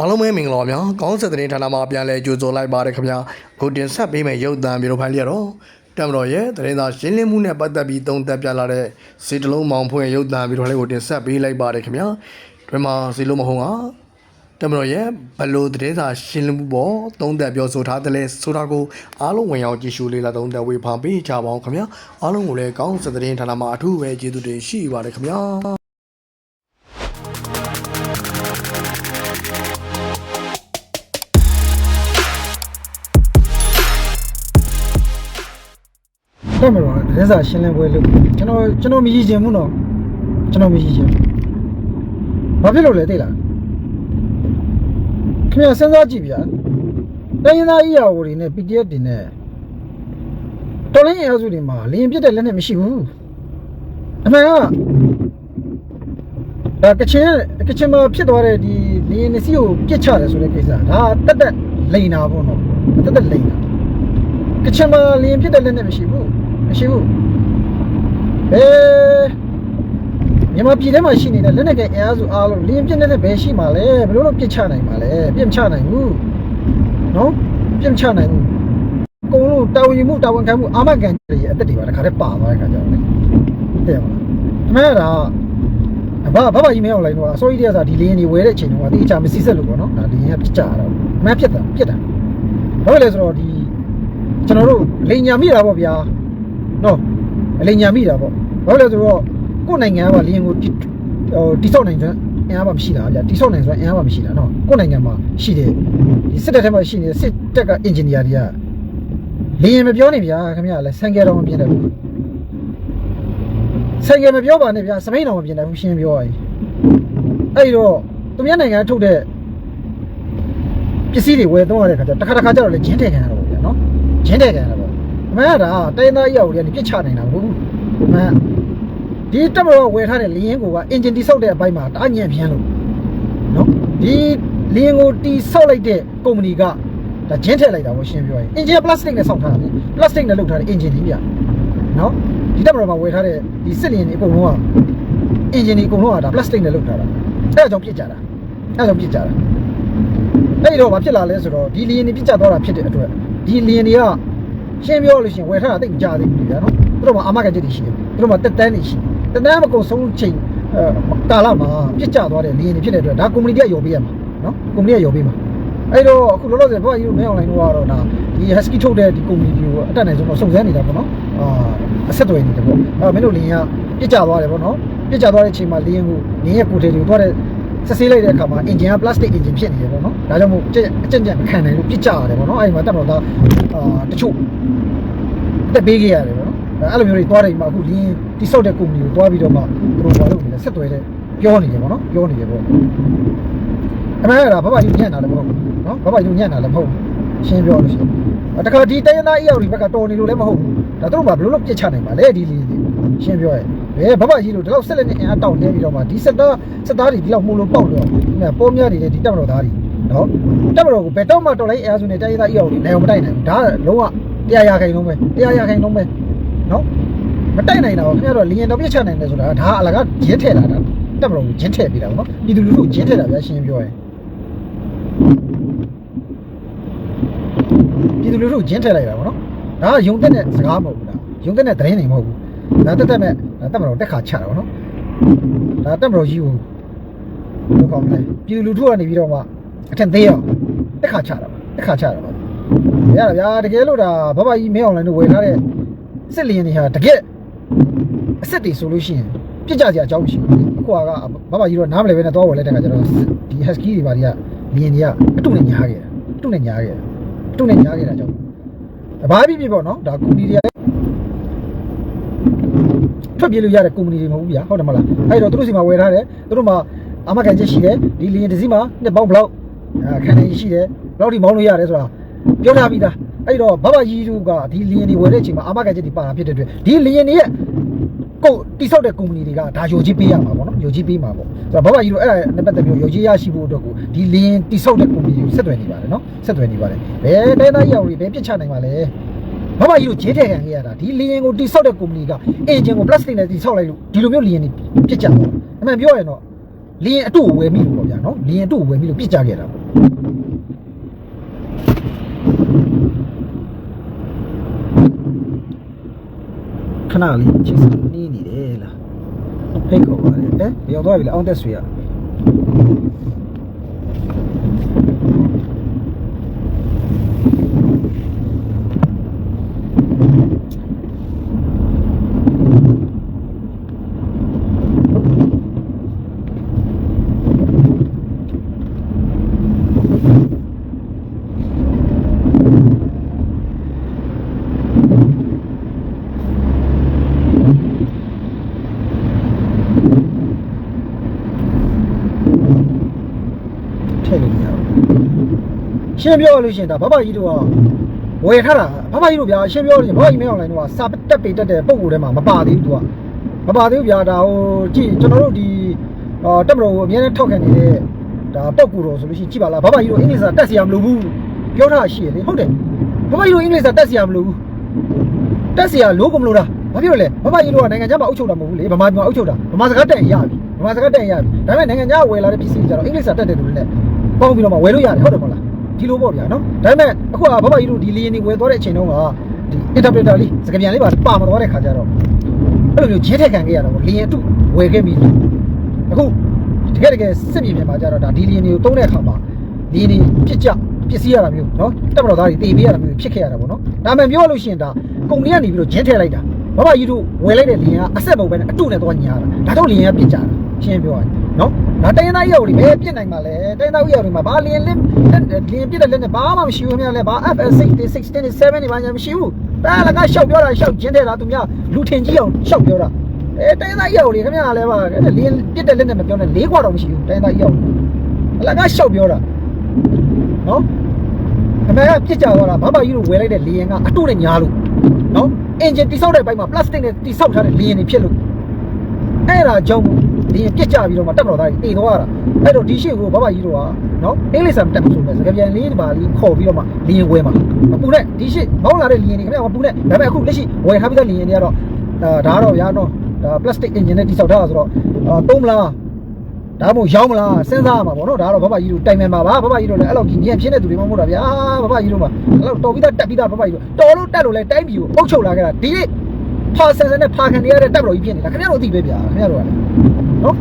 အားလုံးပဲမင်္ဂလာပါများကောင်းဆက်တဲ့ဌာနမှာပြန်လဲကြိုဆိုလိုက်ပါရခင်ဗျာခုတင်ဆက်ပေးမယ့်ရုပ်သံမျိုးဖိုင်လျက်တော့တမတော်ရဲ့တရင်သာရှင်းလင်းမှုနဲ့ပတ်သက်ပြီးသုံးသပ်ပြလာတဲ့စီတလုံးမောင်ဖွင့်ရုပ်သံမျိုးဖိုင်လေးကိုတင်ဆက်ပေးလိုက်ပါရခင်ဗျာဒီမှာစီလုံးမဟုတ်ကတမတော်ရဲ့ဘလို့တရင်သာရှင်းလင်းမှုပေါ်သုံးသပ်ပြောဆိုထားတဲ့လဲဆိုတာကိုအားလုံးဝင်ရောက်ကြည့်ရှုလေ့လာသုံးသပ်ဝေဖန်ပေးကြပါအောင်ခင်ဗျာအားလုံးကိုလည်းကောင်းဆက်တဲ့ဌာနမှာအထူးပဲကျေးဇူးတင်ရှိပါတယ်ခင်ဗျာ တက်မလို့သတင်းစာရှင်းလင်းပွဲလုပ်ကျွန်တော်ကျွန်တော်မရည်ချင်ဘူးနော်ကျွန်တော်မရည်ချင်ဘာဖြစ်လို့လဲသိလားခင်ဗျစဉ်းစားကြည့်ဗျာတိုင်းရင်းသား EAO တွေနဲ့ PDF တွေနဲ့တော်လိုင်းအင်အားစုတွေမှာလင်းပြစ်တဲ့လက်နဲ့မရှိဘူးအမှန်ကဒါကချင်ကချင်မှာဖြစ်သွားတဲ့ဒီလင်းနေစီကိုပြစ်ချတယ်ဆိုတဲ့ကိစ္စဒါတက်တက်လိန်တာပေါ့နော်တက်တက်လိန်တာကချင်မှာလင်းဖြစ်တဲ့လက်နဲ့မရှိဘူး မရှိဘူးအဲမြန်မာပြည်ထဲမှာရှိနေတဲ့လက်နက်ကအင်အားစုအားလုံးလင်းပြစ်နေတဲ့ဘယ်ရှိမှာလဲဘယ်လိုလုပ်ပြစ်ချနိုင်မှာလဲပြစ်မချနိုင်ဘူးနော်ပြစ်မချနိုင်ဘူးအကုန်လုံးတာဝန်ယူမှုတာဝန်ခံမှုအာမခံတွေရဲ့အသက်တွေပါတခါတည်းပါသွားတဲ့ခါကျတော့လေတဲ့မှာအမှန်ကတော့ဘာဘာဘာကြီးမင်းအောင်လိုက်တော့အစိုးရတွေကဒီလင်းတွေဝဲတဲ့အချိန်တုန်းကတိအချာမစီဆက်လို့ပေါ့နော်ဒါလင်းကပြစ်ကြတော့အမှန်ပြစ်တာပြစ်တာဘာလို့လဲဆိုတော့ဒီကျွန်တော်တို့လိန်ညာမိတာပေါ့ဗျာ နော်အလိန်ညာမိတာပေါ့ဘာလို့လဲဆိုတော့ကိုယ်နိုင်ငံကလင်းကိုတိဟိုတိဆောက်နိုင်တဲ့အင်အားမှမရှိတာဗျာတိဆောက်နိုင်ဆိုတဲ့အင်အားမှမရှိတာနော်ကိုယ်နိုင်ငံမှာရှိတယ်ဒီစစ်တပ်ထဲမှာရှိနေတဲ့စစ်တပ်ကအင်ဂျင်နီယာတွေကလင်းမပြောနေဗျာခင်ဗျာလဲဆန်ကဲတော့မပြင်းတယ်ဘူးဆန်ကဲမပြောပါနဲ့ဗျာစပိန်တော်မပြင်းတယ်ဘူးရှင်းပြောရည်အဲ့တော့သူများနိုင်ငံထုတ်တဲ့ပစ္စည်းတွေဝယ်သုံးရတဲ့ခါကျတစ်ခါတစ်ခါကျတော့လေဂျင်းထည့်ခံရတော့ဗျာနော်ဂျင်းတဲ့ကန်တော့အ မှန်ကဒါတိုင်းသားရောက်တွေကနေပြစ်ချနိုင်တာမဟုတ်ဘူးအမှန်ဒီတက်မတော်ဝယ်ထားတဲ့လင်းကိုကအင်ဂျင်တိဆောက်တဲ့အပိုင်းမှာတာညံ့ပြန်လို့နော်ဒီလင်းကိုတိဆောက်လိုက်တဲ့ကုမ္ပဏီကဒါဂျင်းထည့်လိုက်တာကိုရှင်းပြောရင်အင်ဂျင်ကပလတ်စတစ်နဲ့ဆောက်ထားတယ်ပလတ်စတစ်နဲ့လုပ်ထားတဲ့အင်ဂျင်ကြီးပြနော်ဒီတက်မတော်မှာဝယ်ထားတဲ့ဒီစစ်လင်းတွေအကုန်လုံးကအင်ဂျင်တွေအကုန်လုံးကဒါပလတ်စတစ်နဲ့လုပ်ထားတာအဲဒါကြောင့်ပြစ်ကြတာအဲဒါကြောင့်ပြစ်ကြတာအဲ့တော့ဘာဖြစ်လာလဲဆိုတော့ဒီလင်းတွေပြစ်ကြသွားတာဖြစ်တဲ့အတွက်ဒီလင်းတွေက ရှင်းပြောလို့ရှရင်ဝယ်ထားတာတိတ်မကြသေးဘူးဗျာနော်သူတို့မှာအာမခံချက်တွေရှိတယ်သူတို့မှာတက်တန်းတွေရှိတယ်တက်တန်းမကုန်ဆုံးချိန်အဲကာလမှာပြစ်ကျသွားတဲ့လင်းတွေဖြစ်တဲ့အတွက်ဒါကုမ္ပဏီတွေကယော်ပေးရမှာနော်ကုမ္ပဏီကယော်ပေးမှာအဲ့တော့အခုလောလောဆယ်ဘာကြီးမင်းအောင်လိုင်းတို့ကတော့ဒါဒီ husky ထုတ်တဲ့ဒီကုမ္ပဏီတွေကိုအတက်နိုင်ဆုံးတော့စုံစမ်းနေတာပေါ့နော်အာအဆက်တွေနေတယ်ပေါ့အဲ့မင်းတို့လင်းကပြစ်ကျသွားတယ်ပေါ့နော်ပြစ်ကျသွားတဲ့အချိန်မှာလင်းကိုလင်းရဲ့ကိုယ်ထဲတွေသွားတဲ့ စစ်ဆေးလိုက်တဲ့အခါမှာ engine က plastic engine ဖြစ်နေတယ်ပေါ့နော်ဒါကြောင့်မို့အကျအကျင့်ကြံမခံနိုင်လို့ပြစ်ကျရတယ်ပေါ့နော်အဲ့ဒီမှာတက်တော့သားအာတချို့တက်ပေးခဲ့ရတယ်ပေါ့နော်အဲ့လိုမျိုးတွေသွားတယ်မှာအခုလင်းတိဆောက်တဲ့ကုမ္ပဏီကိုသွားပြီးတော့မှသူတို့ဘာလုပ်နေလဲဆက်သွဲတဲ့ပြောနေတယ်ပေါ့နော်ပြောနေတယ်ပေါ့အမှန်ကဘာဘာကြီးညံ့တာလည်းမဟုတ်ဘူးနော်ဘာဘာကြီးညံ့တာလည်းမဟုတ်ဘူးရှင်းပြောလို့ရှိရင်တခါဒီတိုင်းသားအရောက်ဒီဘက်ကတော်နေလို့လည်းမဟုတ်ဘူးဒါတို့ကဘယ်လိုလုပ်ပြစ်ချနိုင်ပါလဲဒီလင်းတွေရှင်းပြောရဲ ဘယ်ဘာဘာကြီးလို့ဒီလောက်ဆက်လက်နေအင်အားတောင်းနေပြီးတော့မှဒီစက်သားစက်သားတွေဒီလောက်မှုလို့ပေါက်တော့ပေါ်များနေတဲ့ဒီတက်မတော်သားတွေနော်တက်မတော်ကိုဘယ်တော့မှတော်လိုက်အင်အားစုနဲ့တိုင်းသားအရောက်တွေလည်းမတိုက်နိုင်ဘူးဒါလုံးဝတရားရခိုင်လုံးပဲတရားရခိုင်လုံးပဲနော်မတိုက်နိုင်တာပေါ့ခင်ဗျားတို့လီယန်တော်ပြစ်ချနိုင်တယ်ဆိုတာဒါအလကားဂျင်းထည့်လာတာတက်မလို့ဂျင်းထည့်ပေးတာပေါ့နော်ပြည်သူလူထုဂျင်းထည့်တာဗျာရှင်းပြောရင်ပြည်သူလူထုဂျင်းထည့်လိုက်တာပေါ့နော်ဒါကယုံတက်တဲ့စကားမဟုတ်ဘူးလားယုံတက်တဲ့သတင်းတွေမဟုတ်ဘူး ဒါတက်တက်မဲ့တက်မလို့တက်ခါချတာပေါ့နော်ဒါတက်မလို့ကြီးကိုဘယ်လိုကောင်းလဲပြည်သူလူထုကနေပြီးတော့မှအထက်သေးအောင်တက်ခါချတာပါတက်ခါချတာပါရတာဗျာတကယ်လို့ဒါဘဘကြီးမင်းအောင်လိုင်းတို့ဝယ်ထားတဲ့စစ်လျင်တွေဟာတကယ်အစ်စ်တွေဆိုလို့ရှိရင်ပြစ်ကြကြအကြောင်းမရှိဘူးအခုကဘာမှကြီးတော့နားမလဲပဲနဲ့သွားဝယ်လိုက်တဲ့ခါကျတော့ဒီ husky တွေဘာတွေကလျင်တွေကအတုနဲ့ညားခဲ့တာအတုနဲ့ညားခဲ့တာအတုနဲ့ညားခဲ့တာကြောင့်ဘာဖြစ်ဖြစ်ပေါ့နော်ဒါကုမ္ပဏီတွေကလည်း ထွက်ပြေးလို့ရတဲ့ကုမ္ပဏီတွေမဟုတ်ဘူးဗျာဟုတ်တယ်မလားအဲ့တော့သူတို့စီမှာဝယ်ထားတယ်သူတို့မှာအမကန်ချက်ရှိတယ်ဒီလျင်တစ်စီးမှာနှစ်ပေါင်းဘလောက်အခန်းနေရှိတယ်ဘလောက်ထိမောင်းလို့ရတယ်ဆိုတာပြောထားပြီးသားအဲ့တော့ဘဘကြီးတို့ကဒီလီယန်တွေဝယ်တဲ့အချိန်မှာအာမခံချက်တွေပါတာဖြစ်တဲ့အတွက်ဒီလီယန်တွေရဲ့ကိုတိဆောက်တဲ့ကုမ္ပဏီတွေကဒါယိုကြီးပေးရမှာပေါ့နော်ယိုကြီးပေးမှာပေါ့ဆိုတော့ဘဘကြီးတို့အဲ့ဒါနဲ့ပတ်သက်ပြီးယိုကြီးရရှိဖို့အတွက်ကိုဒီလီယန်တိဆောက်တဲ့ကုမ္ပဏီတွေကိုဆက်သွယ်နေပါတယ်နော်ဆက်သွယ်နေပါတယ်ဘယ်တိုင်းသားရောက်တွေဘယ်ပြစ်ချနိုင်ပါလဲ ဘဘကြီးတို့ဂျေးထည့်ခံခဲ့ရတာဒီလီယန်ကိုတိဆောက်တဲ့ကုမ္ပဏီကအင်ဂျင်ကိုပလတ်စတစ်နဲ့တိဆောက်လိုက်လို့ဒီလိုမျိုးလီယန်တွေပြစ်ချသွားအမှန်ပြောရရင်တော့လင်းအတုကိုဝယ်မိလို့ပေါ့ဗျာနော်လင်းအတုကိုဝယ်မိလို့ပြစ်ကြခဲ့တာပေါ့ခဏလေးချစ်စနေနေတယ်လားဖိတ်ခေါ်ပါလေဟဲ့ရောက်သွားပြီလားအောင်တက်ဆွေရ ထည့်လို့မရဘူး ရှင်းပြောလို့ရှရင်ဒါဘဘကြီးတို့ကဝယ်ထားတာဘဘကြီးတို့ဗျာရှင်းပြောလို့ရှရင်ဘဘကြီးမင်းအောင်လိုင်းတို့ကစာတက်ပေတက်တဲ့ပုံကိုယ်ထဲမှာမပါသေးဘူးသူကမပါသေးဘူးဗျာဒါဟိုကြည့်ကျွန်တော်တို့ဒီအာတက်မတော်ကိုအများနဲ့ထောက်ခံနေတဲ့ဒါပောက်ကူတော်ဆိုလို့ရှိရင်ကြည့်ပါလားဘဘကြီးတို့အင်္ဂလိပ်စာတက်စီရမလို့ဘူးပြောထားရှိရလေဟုတ်တယ်ဘဘကြီးတို့အင်္ဂလိပ်စာတက်စီရမလို့ဘူးတက်စီရလို့ကိုမလို့လားဘာဖြစ်လို့လဲဘဘကြီးတို့ကနိုင်ငံခြားမှာအုပ်ချုပ်တာမဟုတ်ဘူးလေဗမာပြည်မှာအုပ်ချုပ်တာဗမာစကားတက်ရင်ရပြီဗမာစကားတက်ရင်ရပြီဒါပေမဲ့နိုင်ငံခြားဝယ်လာတဲ့ပစ္စည်းတွေကြတော့အင်္ဂလိပ်စာတက်တဲ့သူတွေနဲ့ပေါင်းပြီးတော့မှဝယ်လို့ရတယ်ဟုတ်တယ်မဟုတ်လား ဒီလိုပေါ့ဗျာနော်ဒါပေမဲ့အခုကဘဘကြီးတို့ဒီလီယန်နေဝယ်သွားတဲ့အချိန်တုန်းကဒီ interpreter လေးစကားပြန်လေးပါပါမသွားတဲ့ခါကျတော့အဲ့လိုမျိုးဂျဲထက်ခံခဲ့ရတာပေါ့လီယန်အတုဝယ်ခဲ့ပြီအခုတကယ်တကယ်စစ်မြေပြင်မှာကျတော့ဒါဒီလီယန်တွေကိုတုံးတဲ့အခါမှာလီယန်တွေပြစ်ကြပစ္စည်းရတာမျိုးနော်တက်မတော်သားတွေတေးပေးရတာမျိုးဖြစ်ခဲ့ရတာပေါ့နော်ဒါမှပြောလို့ရှိရင်ဒါကုမ္ပဏီကနေပြီးတော့ဂျဲထည့်လိုက်တာဘဘကြီးတို့ဝယ်လိုက်တဲ့လီယန်ကအဆက်မဟုတ်ပဲနဲ့အတုနဲ့သွားညာတာဒါတော့လီယန်ကပြစ်ကြတာရှင်းပြောရရင် နော်ဒါတိုင်းသားရောက်တွေပဲပြစ်နိုင်မှာလဲတိုင်းသားရောက်တွေမှာဘာလီယန်လင်းလင်းပြစ်တဲ့လက်နဲ့ဘာမှမရှိဘူးခင်ဗျာလဲဘာ FS6 16 7တွေဘာညာမရှိဘူးဒါလည်းကရှောက်ပြောတာရှောက်ကျင်းတဲ့လားသူများလူထင်ကြီးအောင်ရှောက်ပြောတာအဲတိုင်းသားရောက်တွေခင်ဗျာလဲပါလီယန်ပြစ်တဲ့လက်နဲ့မပြောနဲ့လေးခွာတော့မရှိဘူးတိုင်းသားရောက်အလကရှောက်ပြောတာနော်အမေကပြစ်ကြသွားတာဘာဘာကြီးတို့ဝယ်လိုက်တဲ့လီယန်ကအတုနဲ့ညာလို့နော်အင်ဂျင်တိဆောက်တဲ့ဘက်မှာ plastic နဲ့တိဆောက်ထားတဲ့လီယန်တွေဖြစ်လို့အဲ့ဒါကြောင့် ဒီပြက်ကြပြီးတော့မှတက်တော်သားကြီးတည်သွားတာအဲ့တော့ဒီရှေ့ကိုဘဘကြီးတို့ကနော်အင်္ဂလိပ်စာမတက်ဘူးဆိုမဲ့စကားပြန်လေးဒီပါလေးခေါ်ပြီးတော့မှလင်းဝဲမှာမပူနဲ့ဒီရှေ့မောင်းလာတဲ့လင်းတွေခင်ဗျာမပူနဲ့ဒါပေမဲ့အခုလက်ရှိဝယ်ထားပြီးတဲ့လင်းတွေကတော့ဒါဒါတော့ဗျာနော်ဒါ plastic engine နဲ့တိဆောက်ထားတာဆိုတော့သုံးမလားဒါမှမဟုတ်ရောင်းမလားစဉ်းစားရမှာပေါ့နော်ဒါတော့ဘဘကြီးတို့တိုင်ပင်ပါပါဘဘကြီးတို့လည်းအဲ့လိုကြီးညံဖြစ်တဲ့သူတွေမဟုတ်တာဗျာဘဘကြီးတို့မှအဲ့လိုတော်ပြီးသားတက်ပြီးသားဘဘကြီးတို့တော်လို့တက်လို့လဲတိုင်းပြည်ကိုအုပ်ချုပ်လာခဲ့တာဒီနေ့ ဖာဆန်ဆန်နဲ့ဖာခံနေရတဲ့တက်တော်ကြီးဖြစ်နေတာခင်ဗျားတို့အသိပဲဗျာခင်ဗျားတို့ကလည်းနော်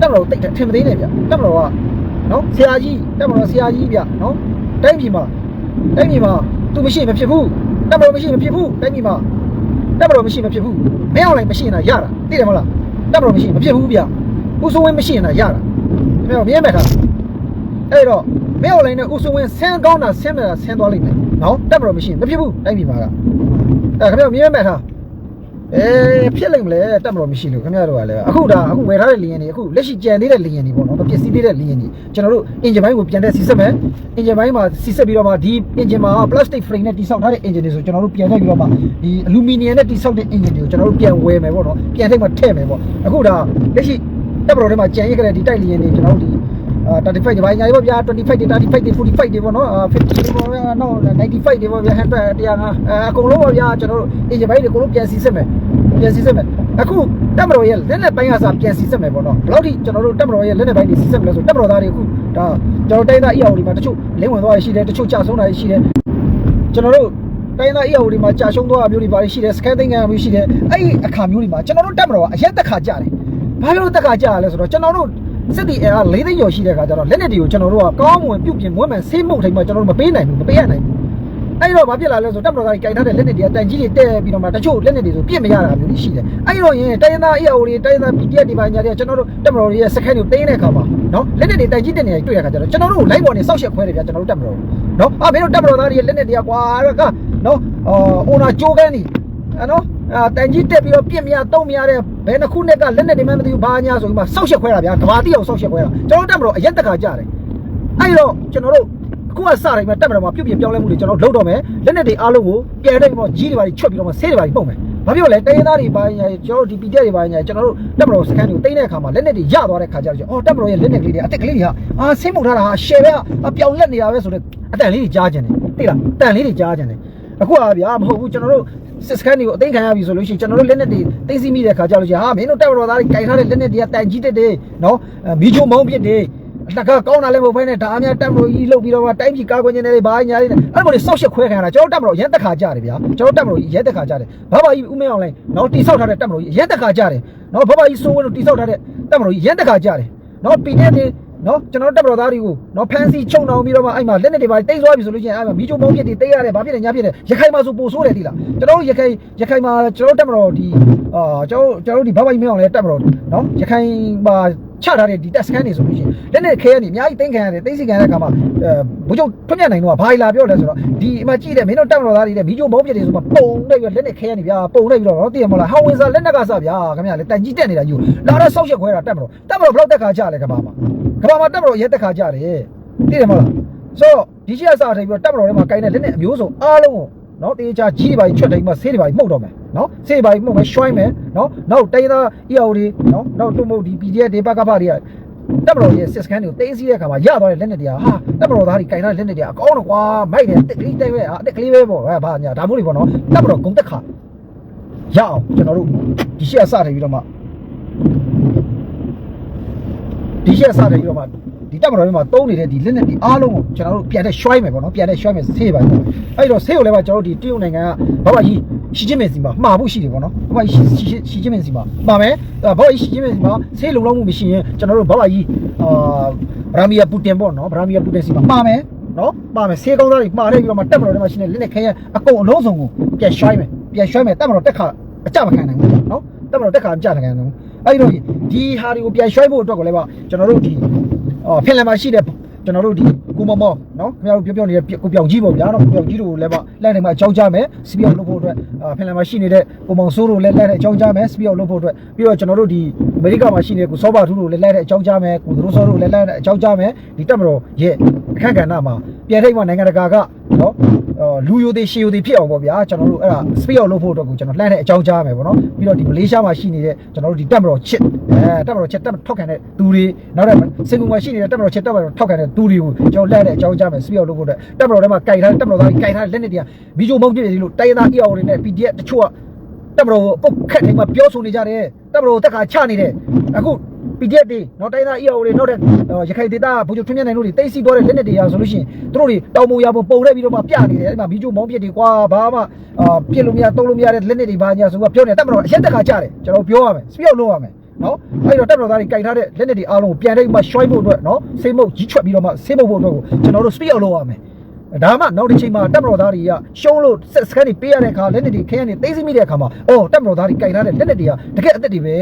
တက်မလို့တိတ်တယ်ထင်မသေးနဲ့ဗျတက်မလို့ကနော်ဆရာကြီးတက်မလို့ဆရာကြီးဗျနော်တိုင်းပြည်မှာတိုင်းပြည်မှာသူမရှိမဖြစ်ဘူးတက်မလို့မရှိမဖြစ်ဘူးတိုင်းပြည်မှာတက်မလို့မရှိမဖြစ်ဘူးမင်းအောင်လိုက်မရှိရင်တော့ရတာသိတယ်မဟုတ်လားတက်မလို့မရှိမဖြစ်ဘူးဗျဦးစိုးဝင်းမရှိရင်တော့ရတာခင်ဗျာမြင်မဲ့တာအဲ့တော့မင်းအောင်လိုက်နဲ့ဦးစိုးဝင်းဆင်းကောင်းတာဆင်းမဲ့တာဆင်းသွားလိမ့်မယ်နော်တက်မလို့မရှိရင်မဖြစ်ဘူးတိုင်းပြည်မှာက အဲ့ခင်ဗျာမြင်မဲ့တာအေးဖြစ်လိမ့်မလဲတက်မလို့မရှိလို့ခင်ဗျားတို့ကလည်းအခုဒါအခုဝယ်ထားတဲ့လီယန်တွေအခုလက်ရှိကြံသေးတဲ့လီယန်တွေပေါ့နော်မပစ္စည်းသေးတဲ့လီယန်တွေကျွန်တော်တို့အင်ဂျင်ပိုင်းကိုပြန်တဲ့စီဆက်မယ်အင်ဂျင်ပိုင်းမှာစီဆက်ပြီးတော့မှဒီအင်ဂျင်မှာ plastic frame နဲ့တိဆောက်ထားတဲ့အင်ဂျင်တွေဆိုကျွန်တော်တို့ပြန်ထည့်ပြီးတော့မှဒီအလူမီနီယံနဲ့တိဆောက်တဲ့အင်ဂျင်တွေကိုကျွန်တော်တို့ပြန်ဝယ်မယ်ပေါ့နော်ပြန်ထည့်မှထည့်မယ်ပေါ့အခုဒါလက်ရှိတက်မလို့ထဲမှာကြံရခဲ့တဲ့ဒီတိုက်လီယန်တွေကျွန်တော်တို့ဒီအာ 35ဒီပိုင်းညာပေါ့ဗျာ25တွေ35တွေ45တွေပေါ့နော်အာ50တွေပေါ့ဗျာနော်95တွေပေါ့ဗျာ100 105အကုန်လုံးပေါ့ဗျာကျွန်တော်တို့အင်ဂျင်ပိုင်းတွေအကုန်လုံးပြန်စီစစ်မယ်ပြန်စီစစ်မယ်အခုတက်မတော်ရဲ့လက်နဲ့ပိုင်းကစားပြန်စီစစ်မယ်ပေါ့နော်ဘယ်လောက်ထိကျွန်တော်တို့တက်မတော်ရဲ့လက်နဲ့ပိုင်းတွေစီစစ်မလဲဆိုတက်မတော်သားတွေအခုဒါကျွန်တော်တိုင်းသားအီအောင်ဒီမှာတချို့လင်းဝင်သွားရရှိတယ်တချို့ကြာဆုံးတာရှိတယ်ကျွန်တော်တို့တိုင်းသားအီအောင်ဒီမှာကြာရှုံးသွားတာမျိုးတွေပါရှိတယ်စကန်သိန်းကန်မျိုးရှိတယ်အဲ့ဒီအခါမျိုးတွေမှာကျွန်တော်တို့တက်မတော်ကအရက်တက်ခါကြတယ်ဘာလို့တက်ခါကြရလဲဆိုတော့ကျွန်တော်တို့ စစ်တီအဲက၄သိန်းကျော်ရှိတဲ့ခါကျတော့လက်နဲ့တွေကိုကျွန်တော်တို့ကကောင်းမွန်ပြုတ်ပြင်မွမ်းမံဆေးမှုတ်ထိုင်မှာကျွန်တော်တို့မပေးနိုင်ဘူးမပေးရနိုင်ဘူးအဲ့တော့ဘာဖြစ်လာလဲဆိုတက်မတော်ကကြိုင်ထားတဲ့လက်နက်တွေကတန်ကြီးတွေတဲ့ပြီးတော့မှတချို့လက်နက်တွေဆိုပြစ်မရတာမျိုးတွေရှိတယ်အဲ့တော့ရင်တိုင်းရင်းသားအရာတွေတိုင်းရင်းသား PDF တွေပါညာတွေကျွန်တော်တို့တက်မတော်ရဲ့စခန်းတွေတင်းတဲ့အခါမှာနော်လက်နက်တွေတန်ကြီးတဲ့နေရာတွေ့ရခါကျတော့ကျွန်တော်တို့ live ပေါ်နေစောက်ရှက်ခွဲတယ်ဗျာကျွန်တော်တို့တက်မတော်နော်အာမင်းတို့တက်မတော်သားတွေရဲ့လက်နက်တွေကကွာကနော်အော်အိုနာကြိုးကန်းနေနော် အာတန်ကြီးတက်ပြီးတော့ပြစ်မရတုံးမရတဲ့ဘယ်နှခုနဲ့ကလက်နက်တွေမှမသိဘူးဘာညာဆိုပြီးမှစောက်ရှက်ခွဲတာဗျာကဘာတိအောင်စောက်ရှက်ခွဲတာကျွန်တော်တက်မတော်အရက်တခါကြတယ်အဲ့တော့ကျွန်တော်တို့အခုကစတိုင်းမှာတက်မတော်မှာပြုတ်ပြပြောင်းလဲမှုတွေကျွန်တော်လုပ်တော့မယ်လက်နက်တွေအားလုံးကိုပြန်တဲ့ပေါ့ကြီးတွေပါချွတ်ပြီးတော့မှဆေးတွေပါပုံမယ်ဘာဖြစ်လို့လဲတိုင်းရင်းသားတွေပါညာကျွန်တော်တို့ဒီပီတက်တွေပါညာကျွန်တော်တို့တက်မတော်စကန်တွေကိုတိမ့်တဲ့အခါမှာလက်နက်တွေရသွားတဲ့ခါကျတော့အော်တက်မတော်ရဲ့လက်နက်ကလေးတွေအသက်ကလေးတွေဟာအာဆင်းမှုထားတာဟာရှယ်ပဲအပြောင်းလက်နေတာပဲဆိုတော့အတန်လေးတွေကြားကျင်တယ်သိလားတန်လေးတွေကြားကျင်တယ်အခုကဗျာမဟုတ်ဘူးကျွန်တော်တို့ စစ်စကန်တွေကိုအသိခံရပြီဆိုလို့ရှိရင်ကျွန်တော်တို့လက်နက်တွေသိသိမိတဲ့ခါကျလို့ရှိရင်ဟာမင်းတို့တပ်မတော်သားတွေကြိုင်ထားတဲ့လက်နက်တွေကတိုင်ကြီးတက်တယ်နော်မီဂျိုမောင်းပစ်တယ်အတကကောင်းတာလည်းမဟုတ်ဘဲနဲ့ဒါအများတပ်မတော်ကြီးလှုပ်ပြီးတော့တိုင်းပြည်ကာကွယ်ခြင်းတွေဘာညာတွေနဲ့အဲ့လိုတွေစောက်ရှက်ခွဲခံရတာကျွန်တော်တပ်မတော်ရဲတက်ခါကြတယ်ဗျာကျွန်တော်တပ်မတော်ရဲတက်ခါကြတယ်ဘာဘာကြီးဦးမင်းအောင်လိုင်းနော်တိဆောက်ထားတဲ့တပ်မတော်ကြီးရဲတက်ခါကြတယ်နော်ဘာဘာကြီးစိုးဝင်းတို့တိဆောက်ထားတဲ့တပ်မတော်ကြီးရဲတက်ခါကြတယ်နော်ပီနေတွေ နော်ကျွန်တော်တပ်မတော်သားတွေကိုနော်ဖန်စီချုံအောင်ပြီးတော့မှအဲ့မှာလက်နေတွေပါတိတ်သွားပြီဆိုလို့ချင်းအဲ့မှာမီးချိုမုံပြစ်တွေတိတ်ရတယ်ဘာဖြစ်လဲညာဖြစ်တယ်ရခိုင်မှာဆိုပိုဆိုးတယ်တိလားကျွန်တော်တို့ရခိုင်ရခိုင်မှာကျွန်တော်တပ်မတော်ဒီအာကျွန်တော်ကျွန်တော်တို့ဒီဘဘကြီးမင်းအောင်လဲတပ်မတော်နော်ရခိုင်မှာ ချထားတဲ့ဒီတက်စကန်တွေဆိုလို့ချင်းလက်နေခဲရနေအများကြီးတင်းခံရတယ်တိတ်စီခံရတဲ့ခါမှာအဲဘုချုပ်ထွတ်မြတ်နိုင်တော့ဘာလာပြောလဲဆိုတော့ဒီအမှကြည့်တယ်မင်းတို့တပ်မတော်သားတွေတဲ့မီးချိုမုံပြစ်တွေဆိုမှပုံလိုက်ပြီးလက်နေခဲရနေဗျာပုံလိုက်ပြီးတော့နော်တည်ရမလားဟောင်ဝင်စာလက်နက်ကစားဗျာခင်ဗျာလေတန်ကြီးတက်နေတာယူလာတော့ဆောက်ရက်ခွဲတာတပ်မတော်တပ်မတော်ဘလောက်တက်ခါချလဲကဘာမှာကဘာမှာတက်မတော်ရဲတက်ခါကြတယ်သိတယ်မလားဆိုတော့ဒီရှိရစားထိုင်ပြီးတော့တက်မတော်ထဲမှာကိုင်းတဲ့လက်နဲ့အမျိုးစုံအားလုံးကိုနော်တေချာကြီးပါချွတ်တိုင်းမှာဆေးတွေပါမှုတ်တော့မယ် နော်ဆေးပါမှုတ်မယ်ရွှိုင်းမယ်နော်နောက်တိုင်းသား EAO တွေနော်နောက်တုံ့မုတ်ဒီ PDF တွေပကဖတွေကတက်မတော်ရဲ့စစ်စကန်တွေကိုတင်းစီးတဲ့အခါမှာရသွားတဲ့လက်နဲ့တရားဟာတက်မတော်သားတွေကင်ထားတဲ့လက်နဲ့တရားအကောင်းတော့ကွာမိုက်တယ်တက်ကလေးတိုက်ပဲဟာတက်ကလေးပဲပေါ့ဟာဘာညာဒါမျိုးတွေပေါ့နော်တက်မတော်ဂုံတက်ခါရအောင်ကျွန်တော်တို့ဒီရှိရစားထိုင်ပြီးတော့မှဒီရက်စတယ်ပြီးတော့မှ ဒီတက်မတော်တွေမှာတုံးနေတဲ့ဒီလက်နဲ့ဒီအားလုံးကိုကျွန်တော်တို့ပြန်တဲ့ short မယ်ပေါ့နော်ပြန်တဲ့ short မယ်ဆေးပါအဲ့တော့ဆေးကိုလည်းပါကျွန်တော်တို့ဒီတရုတ်နိုင်ငံကဘာဘာကြီးရှီကျင်းမင်စီမှာမှာဖို့ရှိတယ်ပေါ့နော်ဘာဘာကြီးရှီရှီကျင်းမင်စီမှာမှာမယ်ဘာဘာကြီးရှီကျင်းမင်စီမှာဆေးလုံလောက်မှုမရှိရင်ကျွန်တော်တို့ဘာဘာကြီးအာဗရာမီယာပူတင်ပေါ့နော်ဗရာမီယာပူတင်စီမှာမှာမယ်နော်မှာမယ်ဆေးကောင်းသားတွေမှာနေပြီးတော့မှတက်မတော်တွေမှာရှိနေလက်နဲ့ခဲရအကုန်အလုံးစုံကိုပြန် short မယ်ပြန် short မယ်တက်မတော်တက်ခါအကြမခံနိုင်ဘူးနော်တက်မတော်တက်ခါအကြမခံနိုင်ဘူးအဲ့တော့ဒီဟာတွေကိုပြန် short ဖို့အတွက်ကိုလည်းပါကျွန်တော်တို့ဒီ အော်ဖင်လန်မှာရှိတဲ့ကျွန်တော်တို့ဒီကိုမမောနော်ခင်ဗျားတို့ပြောပြောနေတဲ့ကိုပြောင်ကြီးပေါ့ဗျာနော်ကိုပြောင်ကြီးတို့လည်းပါလက်နေမှာအကြောင်းကြားမယ်စပီအောင်လုပ်ဖို့အတွက်အာဖင်လန်မှာရှိနေတဲ့ကိုမောင်စိုးတို့လည်းလက်တဲ့အကြောင်းကြားမယ်စပီအောင်လုပ်ဖို့အတွက်ပြီးတော့ကျွန်တော်တို့ဒီအမေရိကမှာရှိနေတဲ့ကိုစောပါထူးတို့လည်းလက်တဲ့အကြောင်းကြားမယ်ကိုသရိုးစောတို့လည်းလက်တဲ့အကြောင်းကြားမယ်ဒီတက်မတော်ရဲ့အခက်ကဏ္ဍမှာပြည်ထိုက်မှာနိုင်ငံတကာကနော်အော်လူယိုသေးရှေယိုသေးဖြစ်အောင်ပေါ့ဗျာကျွန်တော်တို့အဲ့ဒါစပီအောင်လုပ်ဖို့အတွက်ကိုကျွန်တော်လှမ်းတဲ့အကြောင်းကြားမယ်ပေါ့နော်ပြီးတော့ဒီမလေးရှားမှာရှိနေတဲ့ကျွန်တော်တို့ဒီတက်မတော်ချစ် အဲတက်မတော်ချစ်တက်ထောက်ခံတဲ့သူတွေနောက်တဲ့စင်ကူမှာရှိနေတဲ့တက်မတော်ချစ်တက်မတော်ထောက်ခံတဲ့သူတွေကိုကျွန်တော်လှမ်းတဲ့အကြောင်းကြားမယ်စပီအောင်လုပ်ဖို့အတွက်တက်မတော်ထဲမှာကြိုက်ထားတဲ့တက်မတော်သားကြီးကြိုက်ထားတဲ့လက်နက်တွေကဗီဒီယိုမုံပြည့်နေလို့တိုင်းရသားအီအောင်တွေနဲ့ PDF တချို့ကတက်မတော်ကိုပုတ်ခတ်ထိုင်မှာပြောဆိုနေကြတယ်တက်မတော်ကိုတက်ခါချနေတယ်အခု PDF တွေနောက်တိုင်းသား EAO တွေနောက်တဲ့ရခိုင်ဒေသဘုချုပ်ထွန်းမြတ်နိုင်တို့တွေတိတ်စီသွားတဲ့လက်နက်တွေရာဆိုလို့ရှိရင်တို့တွေတောင်မူရပုံပုံရက်ပြီးတော့မှပြနေတယ်အဲ့မှာဘီဂျိုမောင်းပြစ်တွေကွာဘာမှအာပြစ်လို့မရတုံးလို့မရတဲ့လက်နက်တွေဘာညာဆိုတော့ပြောနေတက်မတော်အရက်တက်ခါချတယ်ကျွန်တော်ပြောရမယ်စပြောက်လုပ်ရမယ် နော်အဲ့တော့တက်မတော်သားတွေကြိုက်ထားတဲ့လက်နက်တွေအားလုံးကိုပြန်လိုက်မှရွှိုင်းဖို့အတွက်နော်ဆေးမုတ်ကြီးချွတ်ပြီးတော့မှဆေးမုတ်ဖို့အတွက်ကိုကျွန်တော်တို့စပြောက်လုပ်ရမယ်ဒါမှနောက်တစ်ချိန်မှာတက်မတော်သားတွေကရှုံးလို့ဆက်စကန်တွေပေးရတဲ့အခါလက်နက်တွေခင်းရနေသိသိမိတဲ့အခါမှာအော်တက်မတော်သားတွေကြိုက်ထားတဲ့လက်နက်တွေကတကယ်အသက်တွေပဲ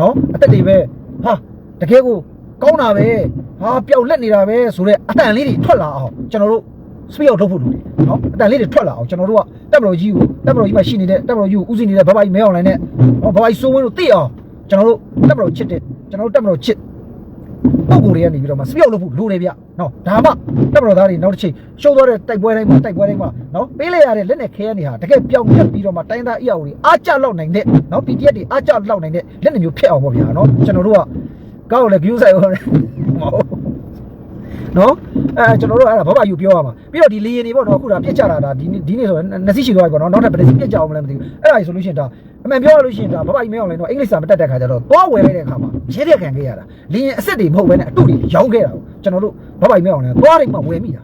နော်အသက်တွေပဲဟာတကယ်ကိုကောင်းတာပဲဟာပျောက်လက်နေတာပဲဆိုတော့အတန်လေးတွေထွက်လာအောင်ကျွန်တော်တို့စပီယောက်ထုတ်ဖို့လုပ်တယ်နော်အတန်လေးတွေထွက်လာအောင်ကျွန်တော်တို့ကတက်မတော်ကြီးကိုတက်မတော်ကြီးမှာရှိနေတဲ့တက်မတော်ကြီးကိုဥစီနေတဲ့ဘဘကြီးမဲအောင်လိုင်းနဲ့ဟောဘဘကြီးစိုးဝင်းတို့သိအောင် ကျွန်တော်တို့တက်မတော်ချစ်တယ်ကျွန်တော်တို့တက်မတော်ချစ်ပုံကိုယ်တွေကနေပြီးတော့မှစပြောက်လို့ဖို့လိုတယ်ဗျနော်ဒါမှတပ်မတော်သားတွေနောက်တစ်ချိန်ရှုံးသွားတဲ့တိုက်ပွဲတိုင်းမှာတိုက်ပွဲတိုင်းမှာနော်ပေးလိုက်ရတဲ့လက်နဲ့ခဲရနေဟာတကယ်ပြောင်းပြတ်ပြီးတော့မှတိုင်းသားအရာတွေအားကြလောက်နိုင်တဲ့နော် PDF တွေအားကြလောက်နိုင်တဲ့လက်နဲ့မျိုးဖြစ်အောင်ပေါ့ဗျာနော်ကျွန်တော်တို့ကကောက်ကိုလည်း view ဆိုင်ဟုတ်တယ်မဟုတ် နော်အဲကျွန်တော်တို့အဲ့ဒါဘာမှယူပြောရမှာပြီးတော့ဒီလေရင်တွေပေါ့နော်အခုဒါပြစ်ကြတာဒါဒီနေ့ဒီနေ့ဆိုရင်နှစ်စီးရှိသွားပြီပေါ့နော်နောက်ထပ်ဘယ်တစ်စီးပြစ်ကြအောင်မလဲမသိဘူးအဲ့ဒါကြီးဆိုလို့ရှိရင်ဒါအမှန်ပြောရလို့ရှိရင်ဒါဘာမှမင်းအောင်လဲတော့အင်္ဂလိပ်စာမတက်တဲ့ခါကျတော့သွားဝယ်လိုက်တဲ့ခါမှာရဲတဲ့ခံခဲ့ရတာလေရင်အစ်စ်တွေမဟုတ်ဘဲနဲ့အတုတွေရောင်းခဲ့တာကိုကျွန်တော်တို့ဘာမှမင်းအောင်လဲသွားလိုက်မှဝယ်မိတာ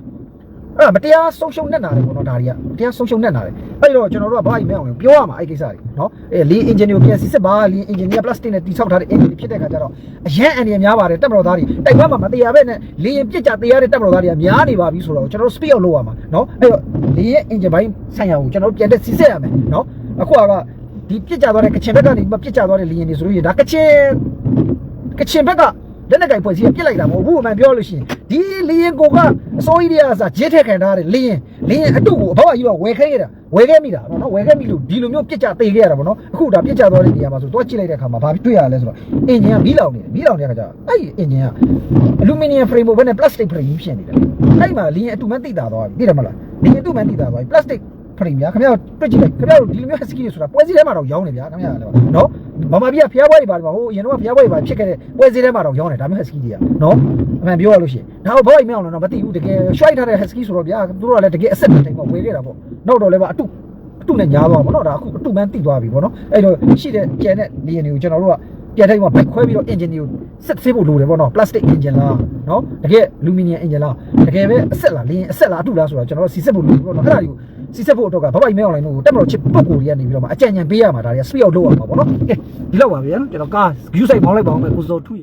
အဲ့ဒါမတရားဆုံးရှုံးနေတာတယ်ပေါ့နော်ဒါတွေကမတရားဆုံးရှုံးနေတာတယ်အဲ့တော့ကျွန်တော်တို့ကဘာမှမင်းအောင်လဲပြောရမှာအဲ့ကိစ္စတွေနော်အဲလေအင်ဂျင်တွေကိုပြန်စစ်စစ်ပါလေအင်ဂျင်တွေကပလတ်စတစ်နဲ့တိဆောက်ထားတဲ့အင်ဂျင်တွေဖြစ်တဲ့ခါကျတော့အရန်အန်ဒီများပါတယ်တက်မတော်သားတွေတိုက်ပွဲမှာမတရားပဲနဲ့လေရင်ပြစ်ကြတရားတဲ့တက်မတော်သားတွေကများနေပါပြီဆိုတော့ကျွန်တော်တို့ speed out လုပ်ရမှာနော်အဲ့တော့လေရဲ့အင်ဂျင်ပိုင်းဆိုင်ရာကိုကျွန်တော်တို့ပြန်တက်စစ်စစ်ရမယ်နော်အခုကဒီပြစ်ကြသွားတဲ့ကချင်ဘက်ကနေပြစ်ကြသွားတဲ့လေရင်တွေဆိုလို့ရဒါကချင်ကချင်ဘက်က လက်နက်ကင်ဖွဲ့စည်းပြစ်လိုက်တာမဟုတ်ဘူးအမှန်ပြောလို့ရှိရင်ဒီလေရင်ကိုကအစိုးရတွေကစားဂျစ်ထက်ခံထားတဲ့လေရင်လေရင်အတုကိုအဘဝကြီးကဝယ်ခဲရတာဝယ်ခဲမိတာနော်ဝယ်ခဲမိလို့ဒီလိုမျိုးပြစ်ကြတေခဲ့ရတာပေါ့နော်အခုဒါပြစ်ကြသွားတဲ့နေရာမှာဆိုတော့ကြည့်လိုက်တဲ့အခါမှာဘာတွေ့ရလဲဆိုတော့အင်ဂျင်ကမီးလောင်နေတယ်မီးလောင်နေတဲ့အခါကျတော့အဲ့ဒီအင်ဂျင်ကအလူမီနီယံဖရေမ်ဘနဲ့ပလတ်စတစ်ဖရေမ်ဖြစ်နေတယ်အဲ့မှာလေရင်အတူမှန်းသိတာသွားပြီသိတယ်မလားလေရင်အတူမှန်းသိတာသွားပြီပလတ်စတစ် ဖရိမ်ဗျာခင်ဗျားတို့တွေ့ကြည့်လိုက်ခင်ဗျားတို့ဒီလိုမျိုးစကီတွေဆိုတာပွဲစည်းထဲမှာတော့ရောင်းနေဗျာခင်ဗျားလည်းနော်မမပြီးကဖျားပွဲတွေပါလေပါဟိုအရင်တော့ဖျားပွဲတွေပါဖြစ်ခဲ့တဲ့ပွဲစည်းထဲမှာတော့ရောင်းနေဒါမျိုးစကီတွေကနော်အမှန်ပြောရလို့ရှိရင်ဒါတော့ဘောက်အိမ်မအောင်တော့မသိဘူးတကယ် short ထားတဲ့ husky ဆိုတော့ဗျာသူတို့ကလည်းတကယ်အဆက်တိုင်ပေါ့ဝယ်ခဲ့တာပေါ့နောက်တော့လည်းပါအတုအတုတုနဲ့ညားသွားပါတော့ဒါအခုအတုမှန်းတိသွားပြီပေါ့နော်အဲ့တော့ရှိတဲ့ကျန်တဲ့နေရာတွေကိုကျွန်တော်တို့က ပြန်ထိုက်မှာဘိုက်ခွဲပြီးတော့ engine တွေကိုဆက်ဆေးဖို့လိုတယ်ပေါ့နော် plastic engine လားနော်တကယ် aluminium engine လားတကယ်ပဲအဆက်လားလင်းအဆက်လားအတုလားဆိုတော့ကျွန်တော်တို့စီဆက်ဖို့လိုပြီပေါ့နော်အဲ့ဒါတွေကိုစီဆက်ဖို့အတွက်ကဘဘိုက်မဲအောင်လိုင်းတို့တက်မတော်ချစ်ပုတ်ကိုတွေကနေပြီးတော့မှအကြံဉာဏ်ပေးရမှာဒါတွေက speed out လုပ်ရမှာပေါ့နော်ကဲဒီလောက်ပါဗျာနော်ကျွန်တော်ကား view site မောင်းလိုက်ပါအောင်မယ်ကိုစောထူး